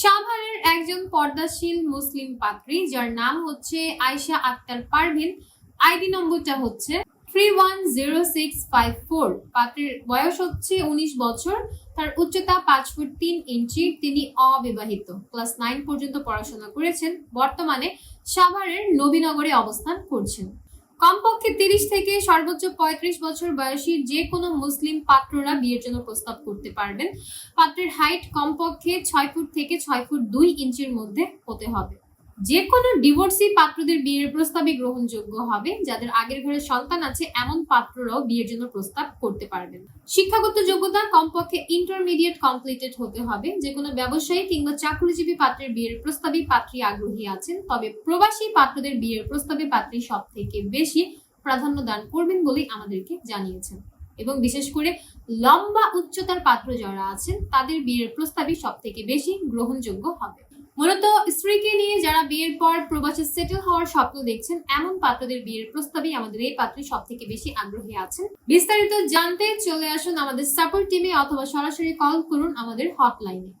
সাভারের একজন পর্দাশীল মুসলিম পাত্রী, যার নাম হচ্ছে আয়শা আক্তার পারভিন। আইডি নম্বরটা হচ্ছে three one zero six five four পাত্রীর বয়স হচ্ছে উনিশ বছর, তার উচ্চতা পাঁচ ফুট তিন ইঞ্চি, তিনি অবিবাহিত। ক্লাস নাইন পর্যন্ত পড়াশোনা করেছেন, বর্তমানে সাভারের নবীনগরে অবস্থান করছেন। কমপক্ষে তিরিশ থেকে সর্বোচ্চ পঁয়ত্রিশ বছর বয়সী যে কোনো মুসলিম পাত্ররা বিয়ের জন্য প্রস্তাব করতে পারবেন। পাত্রের হাইট কমপক্ষে ছয় ফুট থেকে ছয় ফুট দুই ইঞ্চির মধ্যে হতে হবে। যে কোনো ডিভোর্সি পাত্রদের বিয়ের প্রস্তাবে গ্রহণযোগ্য হবে, যাদের আগের ঘরে সন্তান আছে এমন পাত্ররাও বিয়ের জন্য প্রস্তাব করতে পারবেন। শিক্ষাগত যোগ্যতা কমপক্ষে ইন্টারমিডিয়েট কমপ্লিটেড হতে হবে। যে কোনো ব্যবসায়ী কিংবা চাকরিজীবী পাত্রের বিয়ের প্রস্তাবে পাত্রী আগ্রহী আছেন। তবে প্রবাসী পাত্রদের বিয়ের প্রস্তাবে পাত্রী সব থেকে বেশি প্রাধান্য দান করবেন বলেই আমাদেরকে জানিয়েছেন। এবং বিশেষ করে লম্বা উচ্চতার পাত্র যারা আছেন, তাদের বিয়ের প্রস্তাবই সব থেকে বেশি গ্রহণযোগ্য হবে। মূলত স্ত্রীকে নিয়ে যারা বিয়ের পর প্রবাসে সেটেল হওয়ার স্বপ্ন দেখছেন, এমন পাত্রদের বিয়ের প্রস্তাবে আমাদের এই পাত্রে সব থেকে বেশি আগ্রহী আছেন। বিস্তারিত জানতে চলে আসুন আমাদের সাপোর্ট টিমে অথবা সরাসরি কল করুন আমাদের হটলাইনে